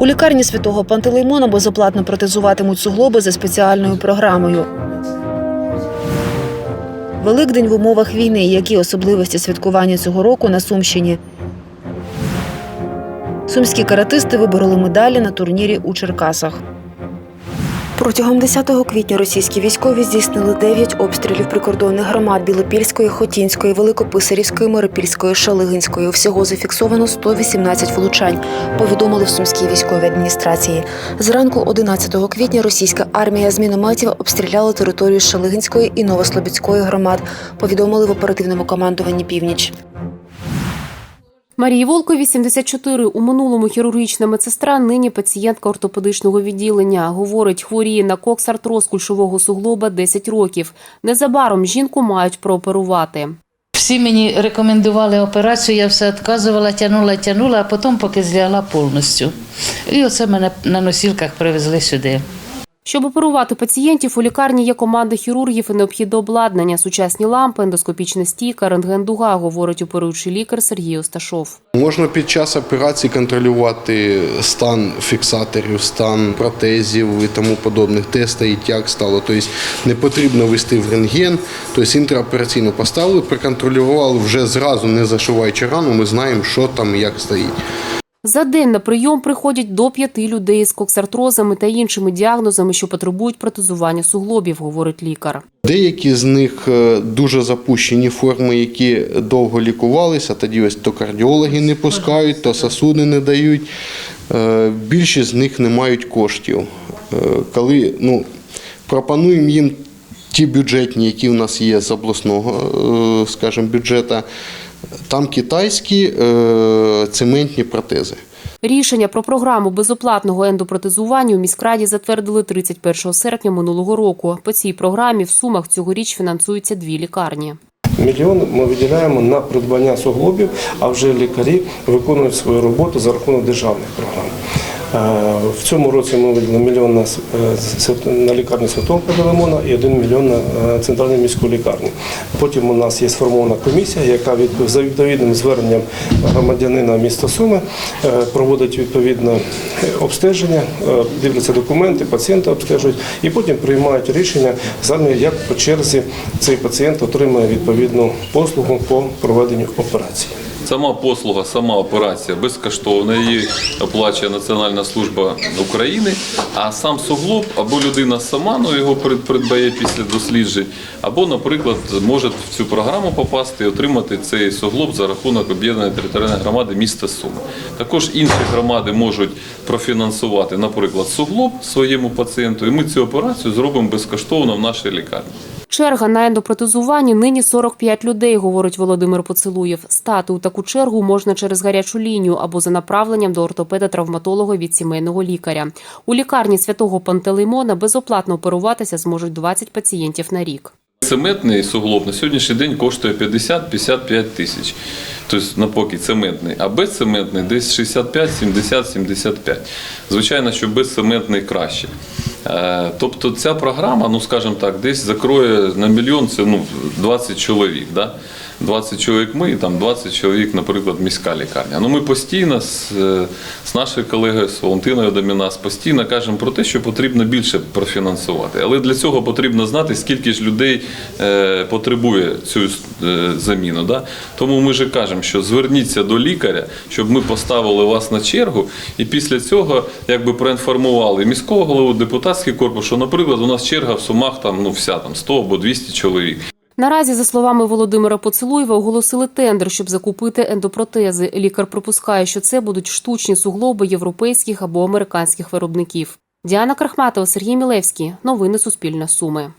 У лікарні святого Пантелеймона безоплатно протезуватимуть суглоби за спеціальною програмою. Великдень в умовах війни. Які особливості святкування цього року на Сумщині? Сумські каратисти вибороли медалі на турнірі у Черкасах. Протягом 10 квітня російські військові здійснили 9 обстрілів прикордонних громад Білопільської, Хотінської, Великописарівської, Миропільської, Шалигинської. Всього зафіксовано 118 влучань. Повідомили в сумській військовій адміністрації. Зранку 11 квітня російська армія з мінометів обстріляла територію Шалигинської і Новослобідської громад. Повідомили в оперативному командуванні Північ. Марії Волко, 84, у минулому хірургічна медсестра, нині пацієнтка ортопедичного відділення. Говорить, хворіє на коксартроз кульшового суглоба 10 років. Незабаром жінку мають прооперувати. Всі мені рекомендували операцію, я все відказувала, тягнула, тягнула, а потім поки злягла повністю. І оце мене на носілках привезли сюди. Щоб оперувати пацієнтів, у лікарні є команда хірургів і необхідне обладнання, сучасні лампи, ендоскопічна стійка, рентген-дуга, говорить оперуючий лікар Сергій Осташов. Можна під час операції контролювати стан фіксаторів, стан протезів і тому подобних, стоїть, як стало. Тобто не потрібно вести в рентген, тобто інтраопераційно поставили, проконтролювали вже зразу, не зашиваючи рану, ми знаємо, що там і як стоїть. За день на прийом приходять до п'яти людей з коксартрозами та іншими діагнозами, що потребують протезування суглобів, говорить лікар. Деякі з них е, дуже запущені форми, які довго лікувалися, тоді ось то кардіологи не пускають, то сосуди не дають. Е, Більшість з них не мають коштів. Е, Коли ну, пропонуємо їм ті бюджетні, які в нас є з обласного, скажімо, бюджету, там китайські е, цементні протези. Рішення про програму безоплатного ендопротезування у міськраді затвердили 31 серпня минулого року. По цій програмі в сумах цьогоріч фінансуються дві лікарні. Мільйон ми виділяємо на придбання суглобів, а вже лікарі виконують свою роботу за рахунок державних програм. Е, В цьому році ми виділили мільйон на, е, на лікарню Святого Пантелеймона і один мільйон на е, центральну міську лікарню. Потім у нас є сформована комісія, яка від, за відповідним зверненням громадянина міста Суми проводить відповідне обстеження, дивляться документи, пацієнта обстежують і потім приймають рішення саме як по черзі цей пацієнт отримає відповідну послугу по проведенню операції. Сама послуга, сама операція безкоштовна, її оплачує Національна служба України. А сам суглоб або людина сама ну, його прид- придбає після досліджень, або, наприклад, може в цю програму попасти і отримати цей суглоб за рахунок об'єднаної територіальної громади міста Суми. Також інші громади можуть профінансувати, наприклад, суглоб своєму пацієнту, і ми цю операцію зробимо безкоштовно в нашій лікарні. Черга на ендопротезуванні нині 45 людей, говорить Володимир Поцелуєв. Стати у таку чергу можна через гарячу лінію або за направленням до ортопеда-травматолога від сімейного лікаря. У лікарні святого Пантелеймона безоплатно оперуватися зможуть 20 пацієнтів на рік. Цементний суглоб на сьогоднішній день коштує 50-55 тисяч. Тобто напоки цементний, а безцементний десь 65, 70, 75. Звичайно, що безцементний краще. Е, Тобто ця програма, ну скажімо так, десь закроє на мільйон це ну, 20 чоловік. Да? 20 чоловік ми і там 20 чоловік, наприклад, міська лікарня. Ну ми постійно з, е, з нашою колегою, з Валентиною Домінас, постійно кажемо про те, що потрібно більше профінансувати. Але для цього потрібно знати, скільки ж людей е, потребує цю е, заміну. Да? Тому ми і кажемо, що зверніться до лікаря, щоб ми поставили вас на чергу, і після цього якби проінформували міського голову, депутатський корпус, що, наприклад, у нас черга в сумах там, ну, вся там 100 або 200 чоловік. Наразі, за словами Володимира Поцелуєва, оголосили тендер, щоб закупити ендопротези. Лікар припускає, що це будуть штучні суглоби європейських або американських виробників. Діана Крахматова, Сергій Мілевський. Новини Суспільне Суми.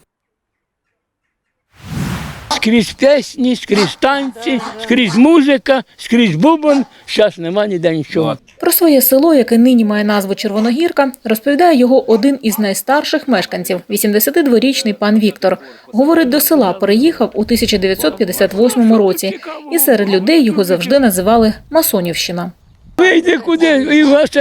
Скрізь пісні, скрізь танці, скрізь музика, скрізь бубон. Зараз нема ніде нічого. Про своє село, яке нині має назву Червоногірка, розповідає його один із найстарших мешканців – 82-річний пан Віктор. Говорить, до села переїхав у 1958 році, і серед людей його завжди називали Масонівщина. Вийде куди, і вас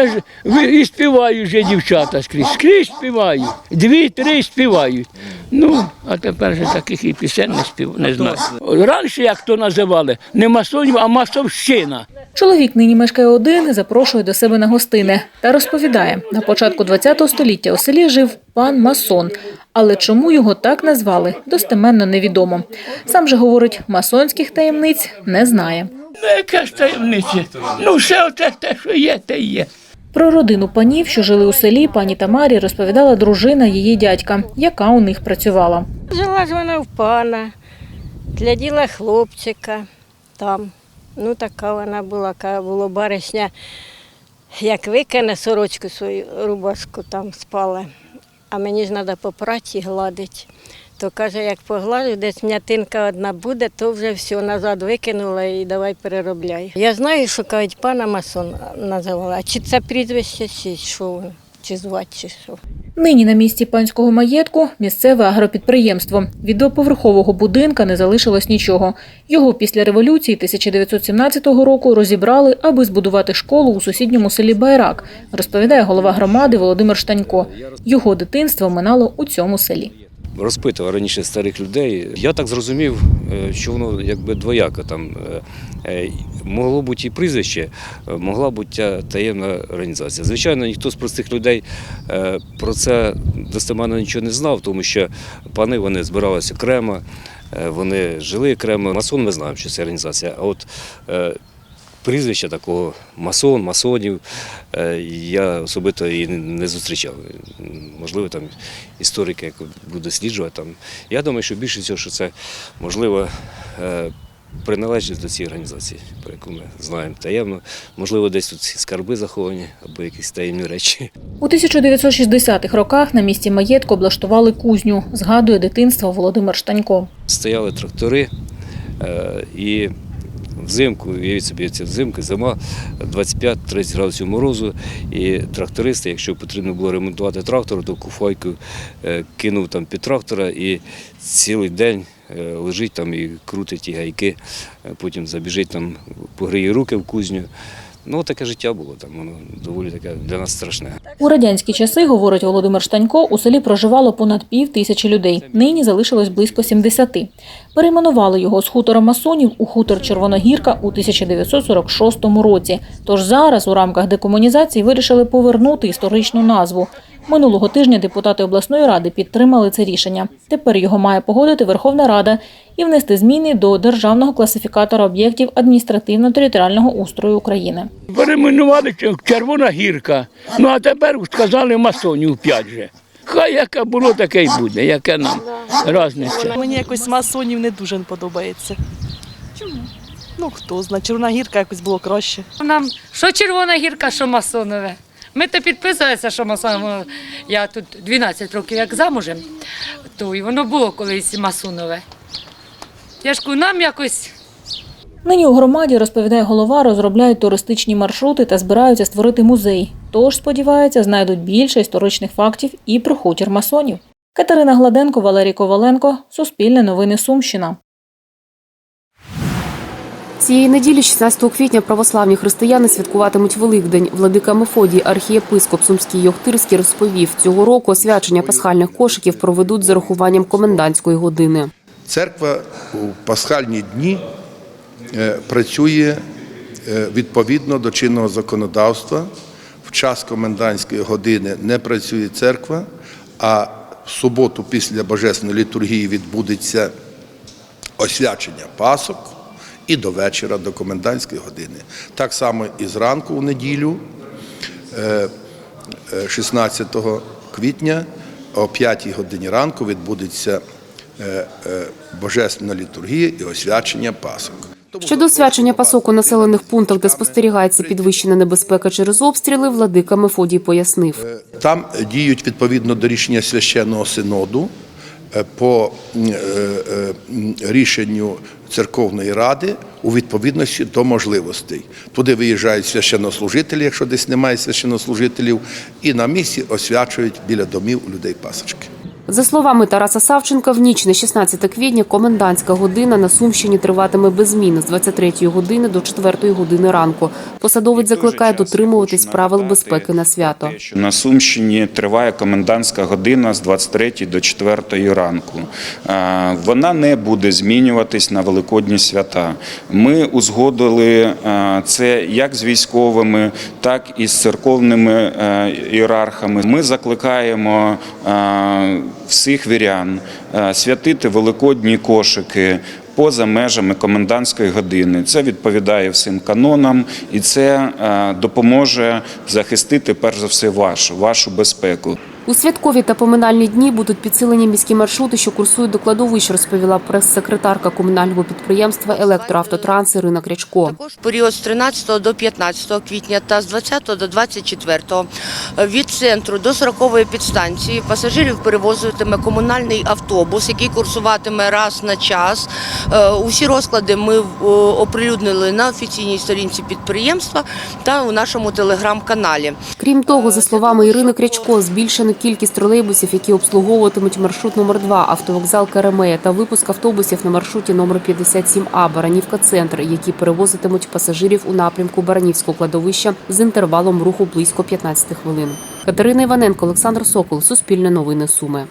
і співають вже дівчата скрізь. Скрізь співають. Дві-три співають. Ну, а тепер же таких і пісень не спів, не знаю. Раніше, як то називали, не масонів, а масовщина. Чоловік нині мешкає один і запрошує до себе на гостини та розповідає, на початку ХХ століття у селі жив пан Масон, але чому його так назвали, достеменно невідомо. Сам же говорить, масонських таємниць не знає. Ну, яка ж таємниця? Ну, все оце те, що є, те є. Про родину панів, що жили у селі, пані Тамарі розповідала дружина її дядька, яка у них працювала. Жила ж вона в пана, гляділа хлопчика там. Ну, така вона була, яка було баришня, як викине сорочку свою рубашку там спала. А мені ж треба по праці гладити. То каже, як погладжу, десь м'ятинка одна буде, то вже все назад викинула і давай переробляй. Я знаю, що кажуть, пана масон називала. Чи це прізвище, чи що, чи звати, чи що. Нині на місці панського маєтку місцеве агропідприємство. Від доповерхового будинка не залишилось нічого. Його після революції 1917 року розібрали, аби збудувати школу у сусідньому селі Байрак, розповідає голова громади Володимир Штанько. Його дитинство минало у цьому селі. Розпитував раніше старих людей. Я так зрозумів, е, що воно якби двояко там. е, е, Могло бути і прізвище, могла бути таємна організація. Звичайно, ніхто з простих людей про це достеменно нічого не знав, тому що пани вони збиралися окремо, вони жили окремо. Масон ми знаємо, що це організація. А от прізвища такого масон, масонів е, я особисто і не- зустрічав. Можливо, там історики як будуть досліджувати. Там. Я думаю, що більше всього, що це можливо е, приналежність до цієї організації, про яку ми знаємо таємно. Можливо, десь тут скарби заховані або якісь таємні речі. У 1960-х роках на місці маєтку облаштували кузню, згадує дитинство Володимир Штанько. Стояли трактори е, і взимку, уявіть собі, це взимка, зима, 25-30 градусів морозу, і трактористи, якщо потрібно було ремонтувати трактор, то куфайку е, кинув там під трактора і цілий день е, лежить там і крутить ті гайки, е, потім забіжить там, погріє руки в кузню. Ну, таке життя було там, воно доволі таке для нас страшне. У радянські часи, говорить Володимир Штанько, у селі проживало понад пів тисячі людей. Нині залишилось близько 70. Перейменували його з хутора масонів у хутор Червоногірка у 1946 році. Тож зараз у рамках декомунізації вирішили повернути історичну назву. Минулого тижня депутати обласної ради підтримали це рішення. Тепер його має погодити Верховна Рада і внести зміни до державного класифікатора об'єктів адміністративно-територіального устрою України. Перейменували Червона гірка. Ну а тепер сказали масонів п'ять же. Хай яке було, таке й буде, яке нам різниця. Мені якось масонів не дуже подобається. Чому? Ну хто знає, Червона гірка якось було краще. Нам що червона гірка, що масонове. Ми то підписалися, що масонове. Я тут 12 років як замужем, то і воно було колись масонове. Я ж нам якось Нині у громаді, розповідає голова, розробляють туристичні маршрути та збираються створити музей. Тож, сподіваються, знайдуть більше історичних фактів і про хутір масонів. Катерина Гладенко, Валерій Коваленко, Суспільне новини Сумщина. Цієї неділі, 16 квітня, православні християни святкуватимуть Великдень. Владика Мефодій, архієпископ Сумський Йохтирський, розповів, цього року освячення пасхальних кошиків проведуть з урахуванням комендантської години. Церква у пасхальні дні е, працює е, відповідно до чинного законодавства. В час комендантської години не працює церква, а в суботу після Божественної літургії відбудеться освячення пасок і до вечора, до комендантської години. Так само і зранку у неділю, е, е, 16 квітня о 5 годині ранку відбудеться е, е, божественна літургія і освячення пасок. Щодо свячення пасок у населених пунктах, де спостерігається підвищена небезпека через обстріли, владика Мефодій пояснив. Там діють відповідно до рішення священного синоду е, по м, е, е, рішенню церковної ради у відповідності до можливостей. Туди виїжджають священнослужителі, якщо десь немає священнослужителів, і на місці освячують біля домів людей пасочки. За словами Тараса Савченка, в ніч на 16 квітня комендантська година на Сумщині триватиме без змін з 23 години до 4 години ранку. Посадовець закликає дотримуватись правил безпеки на свято. На Сумщині триває комендантська година з 23 до 4 ранку. Вона не буде змінюватись на великодні свята. Ми узгодили це як з військовими, так і з церковними е, ієрархами. Ми закликаємо всіх вірян е, святити великодні кошики. Поза межами комендантської години це відповідає всім канонам, і це е, допоможе захистити перш за все вашу вашу безпеку. У святкові та поминальні дні будуть підсилені міські маршрути, що курсують до кладовищ, розповіла прес-секретарка комунального підприємства Електроавтотранс Ірина Крячко. Також період з 13 до 15 квітня та з 20 до 24 від центру до 40-ї підстанції пасажирів перевозитиме комунальний автобус, який курсуватиме раз на час. Е, Усі розклади ми е, оприлюднили на офіційній сторінці підприємства та у нашому телеграм-каналі. Крім того, за словами Ірини Крячко, збільшено кількість тролейбусів, які обслуговуватимуть маршрут номер 2 автовокзал Керемея та випуск автобусів на маршруті номер 57А Баранівка Центр, які перевозитимуть пасажирів у напрямку Баранівського кладовища з інтервалом руху близько 15 хвилин. Катерина Іваненко, Олександр Сокол, Суспільне новини Суми.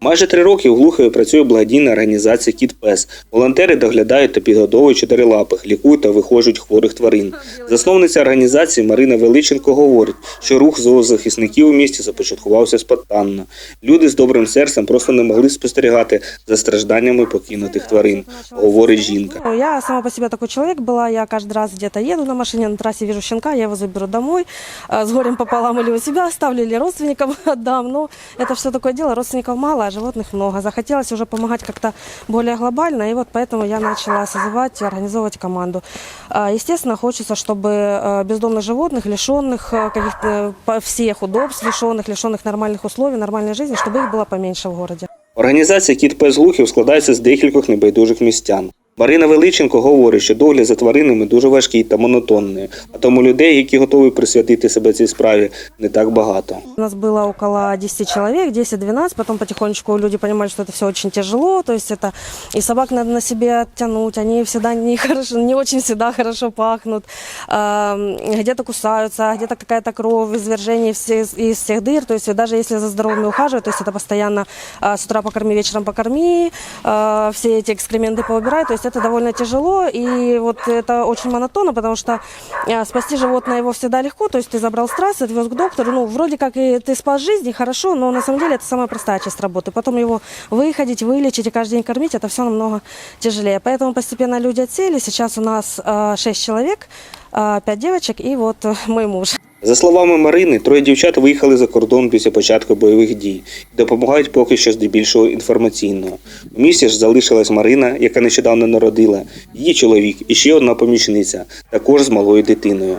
Майже три роки у Глухові працює благодійна організація Кіт Пес. Волонтери доглядають та підгодовують чотирилапих, лікують та вихожують хворих тварин. Засновниця організації Марина Величенко говорить, що рух зоозахисників у місті започаткувався спонтанно. Люди з добрим серцем просто не могли спостерігати за стражданнями покинутих тварин, говорить жінка. Ну, Я сама по себе такой человек была, я каждый раз где-то еду на машине, на трассе вижу щенка, я его заберу домой, а, с горем пополам или у себя оставлю, или родственникам отдам. Но это все такое дело, родственников мало, а животных много. Захотелось уже помогать как-то более глобально, и вот поэтому я начала созывать и организовывать команду. А, Естественно, хочется, чтобы э, бездомных животных, лишенных э, каких-то э, по- всех удобств, лишенных, лишенных нормальных условий, нормальной жизни, чтобы их было поменьше в городе. Організація Кіт Пес Глухів складається з декількох небайдужих містян. Марина Величенко говорить, що догляд за тваринами дуже важкий та монотонний, а тому людей, які готові присвятити себе цій справі, не так багато. У нас было около 10 человек, 10-12, потом потихонечку люди понимали, что это все очень тяжело, то есть это и собак надо на себе оттянуть, они всегда не, хорошо, не очень всегда хорошо пахнут, Ам, где-то кусаются, где-то какая-то кровь, извержение все- из всех дыр, то есть даже если за здоровыми ухаживать, то есть это постоянно а, с утра покорми, вечером покорми, а, все эти экскременты поубирай, то есть это довольно тяжело, и вот это очень монотонно, потому что а, спасти животное его всегда легко, то есть ты забрал с трассы, отвез к доктору, ну, вроде как и ты спас жизнь, хорошо, но на самом деле это самая простая часть работы. Потом его выходить, вылечить и каждый день кормить, это все намного тяжелее. Поэтому постепенно люди отсели, сейчас у нас 6 человек, 5 девочек и вот э, мой муж. За словами Марини, троє дівчат виїхали за кордон після початку бойових дій і допомагають поки що здебільшого інформаційно. У місті ж залишилась Марина, яка нещодавно народила, її чоловік і ще одна помічниця, також з малою дитиною.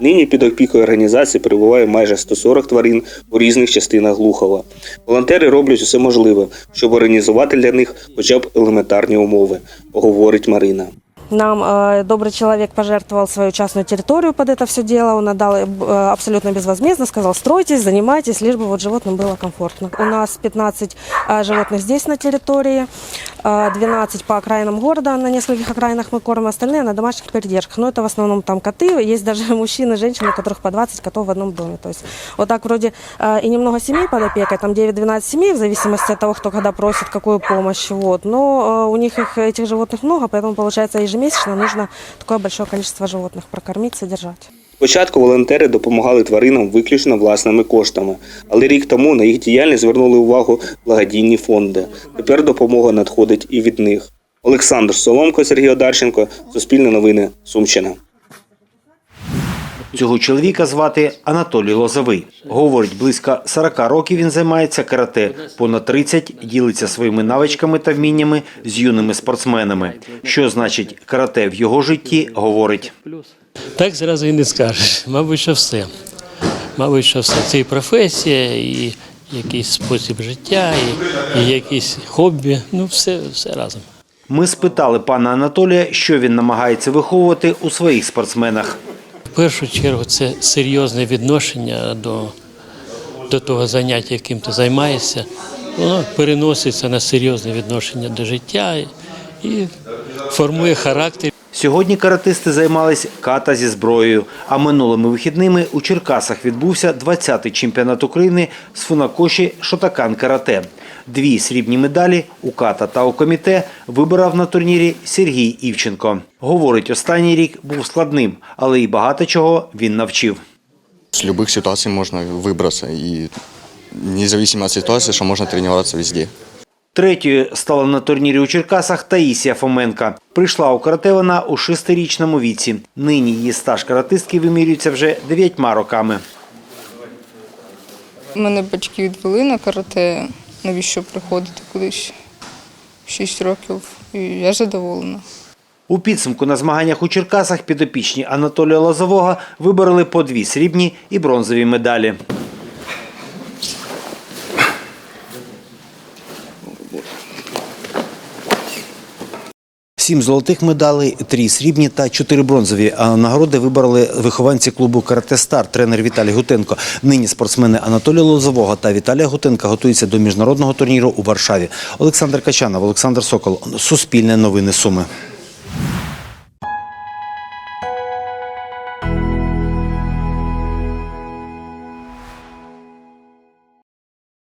Нині під опікою організації перебуває майже 140 тварин у різних частинах Глухова. Волонтери роблять усе можливе, щоб організувати для них хоча б елементарні умови, говорить Марина. Нам э, добрый человек пожертвовал свою частную территорию под это все дело. Он отдал э, абсолютно безвозмездно, сказал, стройтесь, занимайтесь, лишь бы вот животным было комфортно. У нас 15 э, животных здесь на территории, э, 12 по окраинам города, на нескольких окраинах мы кормим, остальные на домашних передержках. Но это в основном там коты, есть даже мужчины, женщины, у которых по 20 котов в одном доме. То есть вот так вроде э, и немного семей под опекой, там 9-12 семей, в зависимости от того, кто когда просит какую помощь. Вот. Но э, у них их, этих животных много, поэтому получается ежемесячно нужно такое большое количество животных прокормить, содержать. Спочатку волонтери допомагали тваринам виключно власними коштами, але рік тому на їх діяльність звернули увагу благодійні фонди. Тепер допомога надходить і від них. Олександр Соломко, Сергій Одарченко, Суспільне новини, Сумщина. Цього чоловіка звати Анатолій Лозовий. Говорить, близько 40 років він займається карате. Понад 30 ділиться своїми навичками та вміннями з юними спортсменами. Що значить карате в його житті, говорить. Так зразу і не скажеш. Мабуть, що все. Мабуть, що все. Це і професія, і якийсь спосіб життя, і, і якісь хобі. Ну, все, все разом. Ми спитали пана Анатолія, що він намагається виховувати у своїх спортсменах. Першу чергу це серйозне відношення до, до того заняття, яким ти займаєшся, воно переноситься на серйозне відношення до життя і формує характер. Сьогодні каратисти займались ката зі зброєю. А минулими вихідними у Черкасах відбувся 20-й чемпіонат України з фунакоші Шотакан карате. Дві срібні медалі у ката та у коміте вибирав на турнірі Сергій Івченко. Говорить, останній рік був складним, але й багато чого він навчив. С любых ситуаций можно выбраться. И независимо от ситуации, что можно тренироваться везде. Третьою стала на турнірі у Черкасах Таїсія Фоменка. Прийшла у карате вона у шестирічному віці. Нині її стаж каратистки вимірюється вже дев'ятьма роками. Мене батьки відвели на карате, навіщо приходити кудись 6 років, і я задоволена. У підсумку на змаганнях у Черкасах підопічні Анатолія Лозового вибороли по дві срібні і бронзові медалі. Сім золотих медалей, три срібні та чотири бронзові. Нагороди вибороли вихованці клубу Карате Стар, тренер Віталій Гутенко. Нині спортсмени Анатолія Лозового та Віталія Гутенка готуються до міжнародного турніру у Варшаві. Олександр Качанов, Олександр Сокол. Суспільне новини Суми.